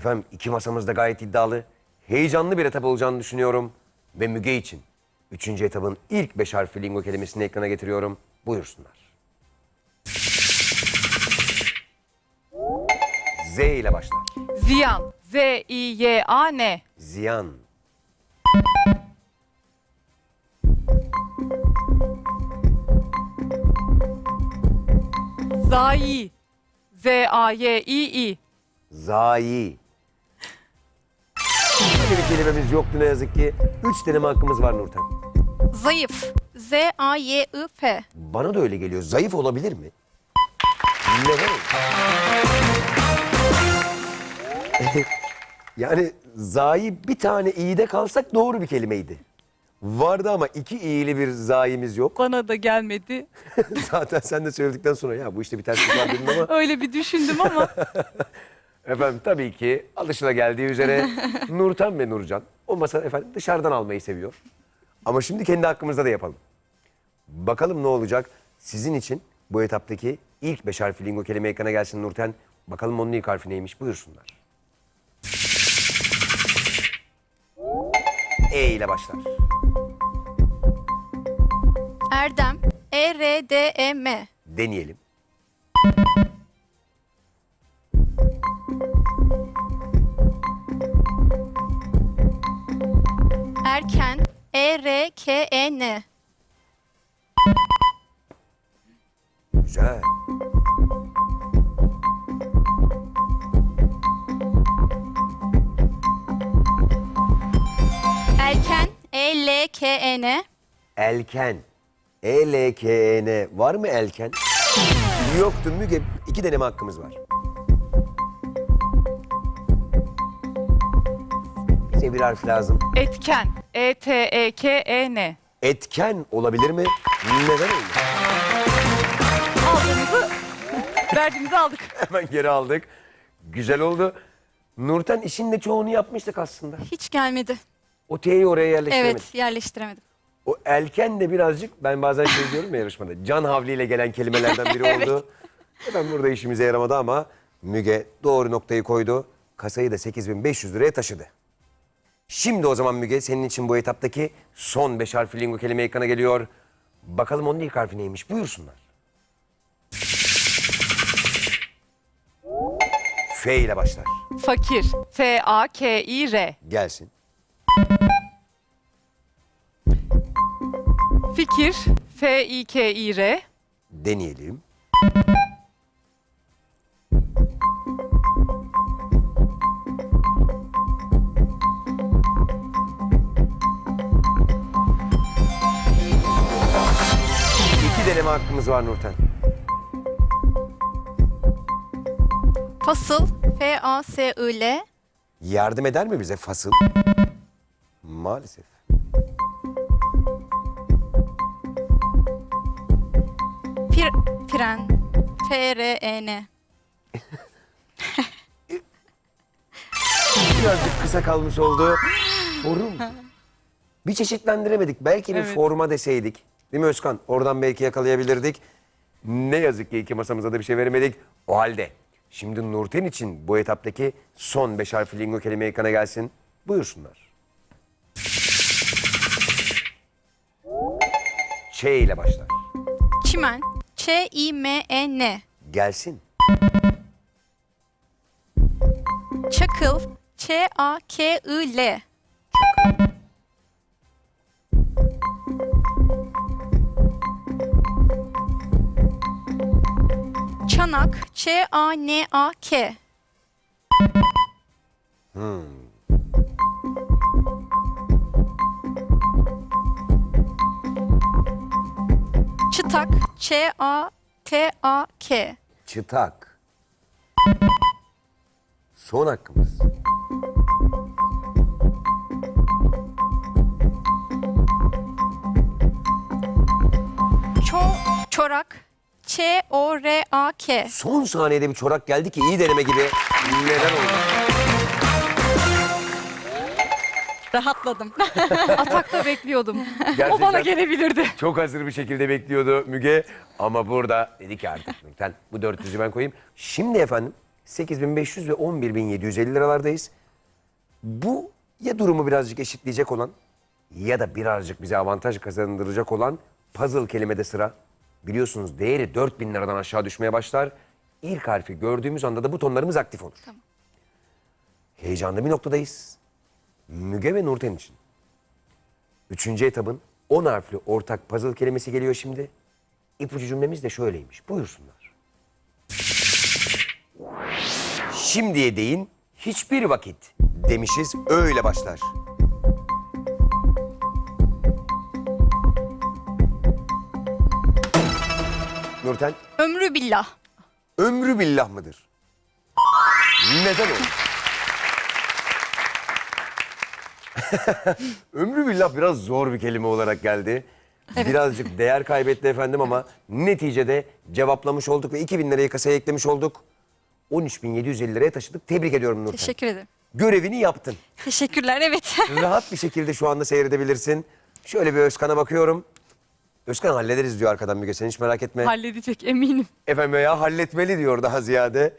Efendim iki masamız da gayet iddialı. Heyecanlı bir etap olacağını düşünüyorum. Ve Müge için üçüncü etabın ilk beş harfli lingo kelimesini ekrana getiriyorum. Buyursunlar. Z ile başlar. Ziyan. Z-I-Y-A-N. Ziyan. Zayi. Z-A-Y-İ-İ. Zayi. Böyle bir kelimemiz yoktu ne yazık ki. Üç deneme hakkımız var Nurten. Zayıf. Z-A-Y-I-F. Bana da öyle geliyor. Zayıf olabilir mi? Neden? yani zayi bir tane iyide kalsak doğru bir kelimeydi. Vardı ama iki iyili bir zayimiz yok. Bana da gelmedi. Zaten sen de söyledikten sonra ya bu işte bir terslik var dedim ama Öyle bir düşündüm ama efendim tabii ki alışılageldiği üzere Nurten ve Nurcan o masa efendim dışarıdan almayı seviyor. Ama şimdi kendi hakkımızda da yapalım. Bakalım ne olacak? Sizin için bu etaptaki ilk beş harfli lingo kelime ekrana gelsin Nurten. Bakalım onun ilk harfi neymiş buyursunlar. E ile başlar. Erdem. E E-R-D-E-M. Deneyelim. Erken. E E-R-K-E-N. Güzel. Erken. E E-L-K-E-N. Elken. E E-L-K-E-N. Var mı elken? Yoktu Müge. İki deneme hakkımız var. Bize bir harf lazım. etken. E E-T-E-K-E-N. Etken olabilir mi? Neden öyle? Aldığımızı verdiğimizi aldık. Hemen geri aldık. Güzel oldu. Nurten işin de çoğunu yapmıştık aslında. Hiç gelmedi. O T'yi oraya yerleştiremedik. Evet yerleştiremedim. O elken de birazcık ben bazen şey diyorum ya yarışmada. Can havliyle gelen kelimelerden biri oldu. Ben burada işimize yaramadı ama Müge doğru noktayı koydu. Kasayı da 8500 liraya taşıdı. Şimdi o zaman Müge senin için bu etaptaki son beş harfli lingo kelime ekrana geliyor. Bakalım onun ilk harfi neymiş buyursunlar. F ile başlar. Fakir. F-A-K-İ-R. Gelsin. Fikir. F-İ-K-İ-R. Deneyelim. Deneme hakkımız var Nurten. Fasıl. F-A-S-I-L. Yardım eder mi bize fasıl? Maalesef. Fir Fren. F-R-E-N. Birazcık kısa kalmış oldu. Forum. Bir çeşitlendiremedik. Belki bir Evet. forma deseydik. Değil mi Özkan? Oradan belki yakalayabilirdik. Ne yazık ki iki masamıza da bir şey veremedik. O halde şimdi Nurten için bu etaptaki son beş harfli lingo kelime ekrana gelsin. Buyursunlar. Ç ile başlar. Çimen. Ç-İ-M-E-N. Gelsin. Çakıl. Ç-A-K-I-L. Çanak. Ç-A-N-A-K. Çıtak. Ç-A-T-A-K. Çıtak. Son hakkımız. Ço çorak. Ç-O-R-A-K. Son saniyede bir çorak geldi ki iyi deneme gibi. Neden oldu? Rahatladım. Atakta bekliyordum. O Gerçekten. bana gelebilirdi. Çok hazır bir şekilde bekliyordu Müge. Ama burada dedi ki artık Nurten bu 400'ü ben koyayım. Şimdi efendim 8500 ve 11750 liralardayız. Bu ya durumu birazcık eşitleyecek olan ya da birazcık bize avantaj kazandıracak olan puzzle kelimede sıra. Biliyorsunuz değeri 4000 liradan aşağı düşmeye başlar. İlk harfi gördüğümüz anda da butonlarımız aktif olur. Heyecanlı bir noktadayız. Müge ve Nurten için. Üçüncü etabın 10 harfli ortak puzzle kelimesi geliyor şimdi. İpucu cümlemiz de şöyleymiş. Buyursunlar. Şimdiye değin hiçbir vakit demişiz öyle başlar. Nurten Ömrü billah. ömrü billah mıdır? Neden öyle? ömrü billah biraz zor bir kelime olarak geldi. Birazcık değer kaybetti efendim ama neticede cevaplamış olduk ve 2000 lirayı kasaya eklemiş olduk. 13.750 liraya taşıdık. Tebrik ediyorum Nurten. Teşekkür ederim. Görevini yaptın. Teşekkürler evet. Rahat bir şekilde şu anda seyredebilirsin. Şöyle bir Özkan'a bakıyorum. Özkan hallederiz diyor arkadan Müge sen hiç merak etme. Halledecek eminim. Efendim veya halletmeli diyor daha ziyade.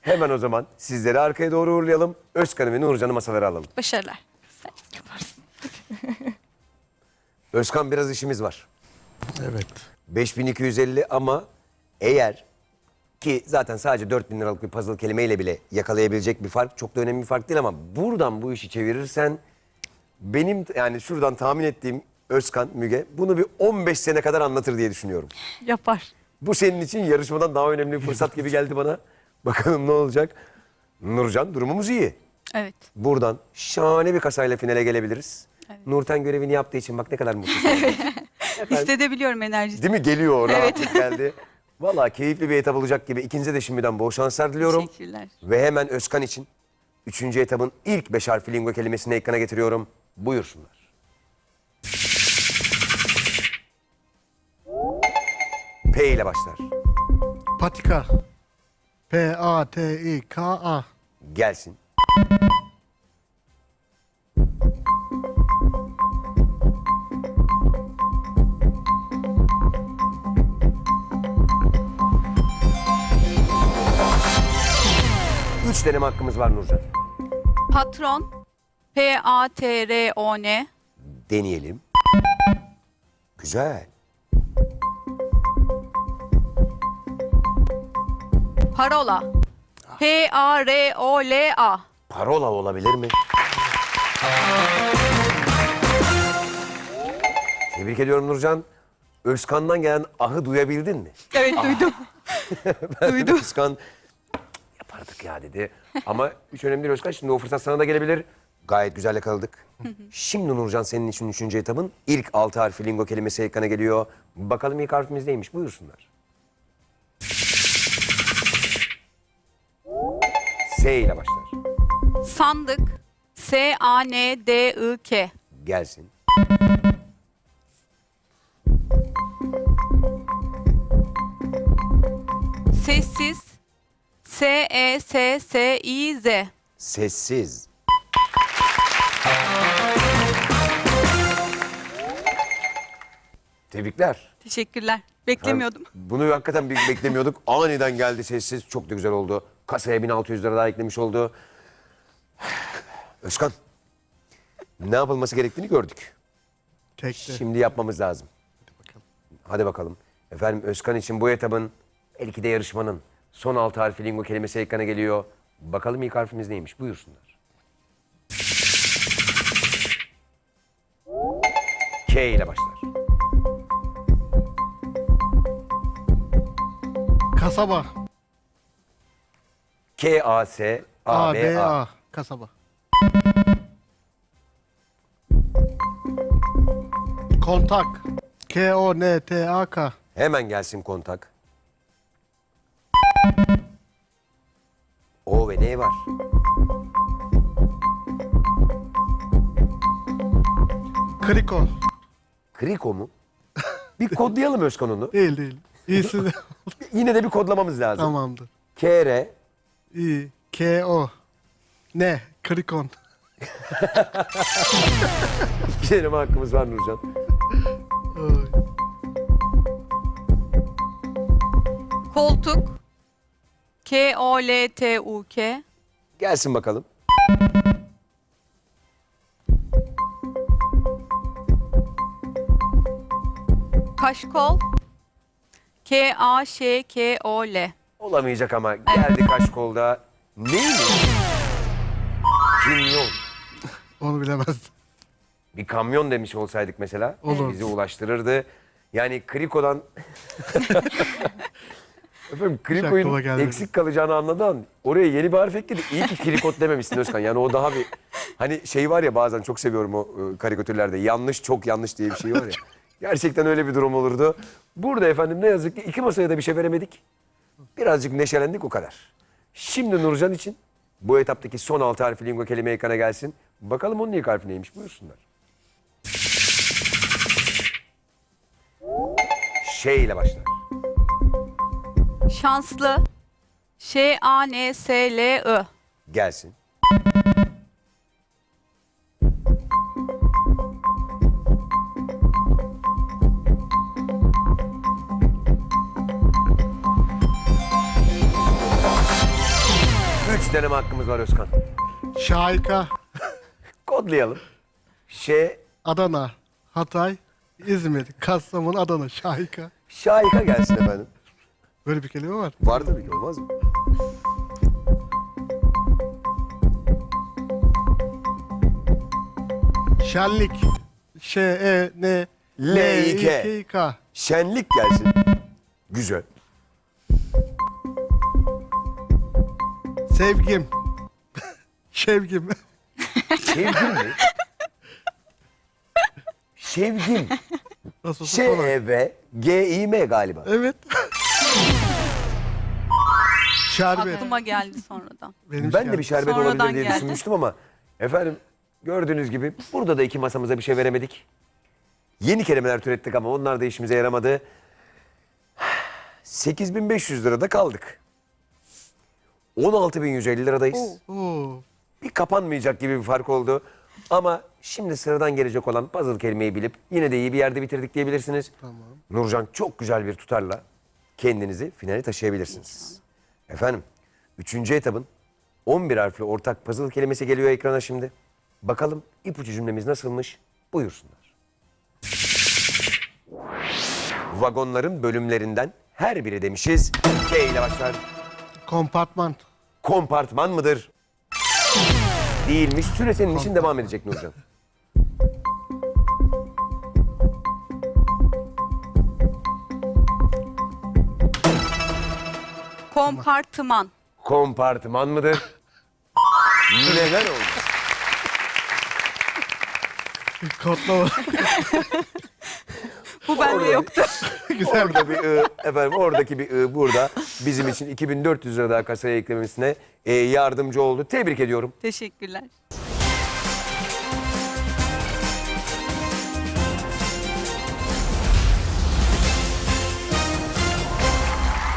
Hemen o zaman sizleri arkaya doğru uğurlayalım. Özkan'ı ve Nurcan'ı masalara alalım. Başarılar. Sen yaparsın. Özkan biraz işimiz var. Evet. 5250 ama eğer ki zaten sadece 4000 liralık bir puzzle kelimeyle bile yakalayabilecek bir fark çok da önemli bir fark değil ama buradan bu işi çevirirsen benim yani şuradan tahmin ettiğim Özkan Müge bunu bir 15 sene kadar anlatır diye düşünüyorum. Yapar. Bu senin için yarışmadan daha önemli bir fırsat gibi geldi bana. Bakalım ne olacak. Nurcan durumumuz iyi. Evet. Buradan şahane bir kasayla finale gelebiliriz. Nurten görevini yaptığı için bak ne kadar mutlu. Hissedebiliyorum enerjisini. Değil mi? Geliyor rahatlık geldi. Vallahi keyifli bir etap olacak gibi. İkinize de şimdiden bol şanslar diliyorum. Teşekkürler. Ve hemen Özkan için üçüncü etabın ilk beş harfli lingo kelimesini ekrana getiriyorum. Buyursunlar. P ile başlar. Patika. P-A-T-I-K-A. Gelsin. Üç deneme hakkımız var Nurcan. Patron. P-A-T-R-O-N. Deneyelim. Güzel. Parola. P-A-R-O-L-A. Parola olabilir mi? Tebrik ediyorum Nurcan. Özkan'dan gelen ahı duyabildin mi? Evet duydum. Duydum. Özkan "Cık, yapardık ya dedi. Ama hiç önemli değil Özkan. Şimdi o fırsat sana da gelebilir. Gayet güzel yakaladık. Şimdi Nurcan senin için üçüncü etabın ilk altı harfi lingo kelimesi ekrana geliyor. Bakalım ilk harfimiz neymiş? Buyursunlar. S ile başlar. Sandık. S-A-N-D-I-K. Gelsin. Sessiz. E S-E-S-S-İ-Z. Sessiz. Tebrikler. Teşekkürler. Beklemiyordum. Bunu hakikaten bir beklemiyorduk. Aniden geldi sessiz. Çok da güzel oldu. Kasaya 1600 lira daha eklemiş oldu. Özkan. Ne yapılması gerektiğini gördük. Tekte. Şimdi yapmamız lazım. Hadi bakalım. Efendim Özkan için bu etabın belki de yarışmanın son altı harfi lingo kelimesi ekrana geliyor. Bakalım ilk harfimiz neymiş? Buyursunlar. K ile başlar. Kasaba. K-A-S-A-B-A. A-B-A. Kasaba. Kontak. K-O-N-T-A-K. Hemen gelsin kontak. O ve ne var? Kriko. Kriko mu? Bir kodlayalım Özkan onu. Değil değil. İyisi de Yine de bir kodlamamız lazım. tamamdır. K-R İyi. K-O. Ne? Krikon. Deneme hakkımız var Nurcan. Ay. Koltuk. K-O-L-T-U-K. Gelsin bakalım. Kaşkol. K-A-Ş-K-O-L. Olamayacak ama geldi kaş kolda. Neymiş? Kimyon. Onu bilemezdim. Bir kamyon demiş olsaydık mesela Olur. bizi ulaştırırdı. Yani Kriko'dan Efendim aklıma Kriko'nun eksik kalacağını anladan oraya yeni bir harf ekledi. İyi ki Krikot dememişsin Özkan. Yani o daha bir hani şey var ya bazen çok seviyorum o e, karikatürlerde. Yanlış çok yanlış diye bir şey var ya. Gerçekten öyle bir durum olurdu. Burada efendim ne yazık ki iki masaya da bir şey veremedik. Birazcık neşelendik o kadar. Şimdi Nurcan için bu etaptaki son altı harfli lingo kelime ekrana gelsin. Bakalım onun ilk harfi neymiş buyursunlar. Şey ile başlar. Şanslı. Ş-A-N-S-L-I. Gelsin. Deneme hakkımız var Özkan. Şahika, Kodlayalım. Ş, Adana, Hatay, İzmir, Kastamonu, Adana, Şahika. şahika gelsin efendim. Böyle bir kelime var. Var tabii ki olmaz mı? Şenlik, Ş-E-N, L-İ-K. L-İ-K. Şenlik gelsin. Güzel. Sevgim, Şevgim, Şevgim mi? Şevgim. nasıl olsa Şey, kolay. Ş-E-V-G-İ-M galiba. Evet. Şerbet. Aklıma geldi sonradan. Benim Ben de bir şerbet Sonradan olabilir diye geldi. düşünmüştüm ama efendim gördüğünüz gibi burada da iki masamıza bir şey veremedik. Yeni kelimeler türettik ama onlar da işimize yaramadı. 8500 lirada kaldık. 16150 liradayız. Bir kapanmayacak gibi bir fark oldu. Ama şimdi sıradan gelecek olan puzzle kelimeyi bilip yine de iyi bir yerde bitirdik diyebilirsiniz. Tamam. Nurcan çok güzel bir tutarla kendinizi finale taşıyabilirsiniz. Efendim, üçüncü etabın 11 harfli ortak puzzle kelimesi geliyor ekrana şimdi. Bakalım ipucu cümlemiz nasılmış? Buyursunlar. Vagonların bölümlerinden her biri demişiz. K ile başlar. Kompartman, Kompartman mıdır? Değilmiş. Süre senin için devam edecek Nurcan. Kompartıman. Kompartman mıdır? Neler oldu? kodlama. Bu bende yoktu. Güzel. Orada bir ı, efendim oradaki bir ı burada bizim için 2400 lira daha kasaya eklemesine e, yardımcı oldu. Tebrik ediyorum. Teşekkürler.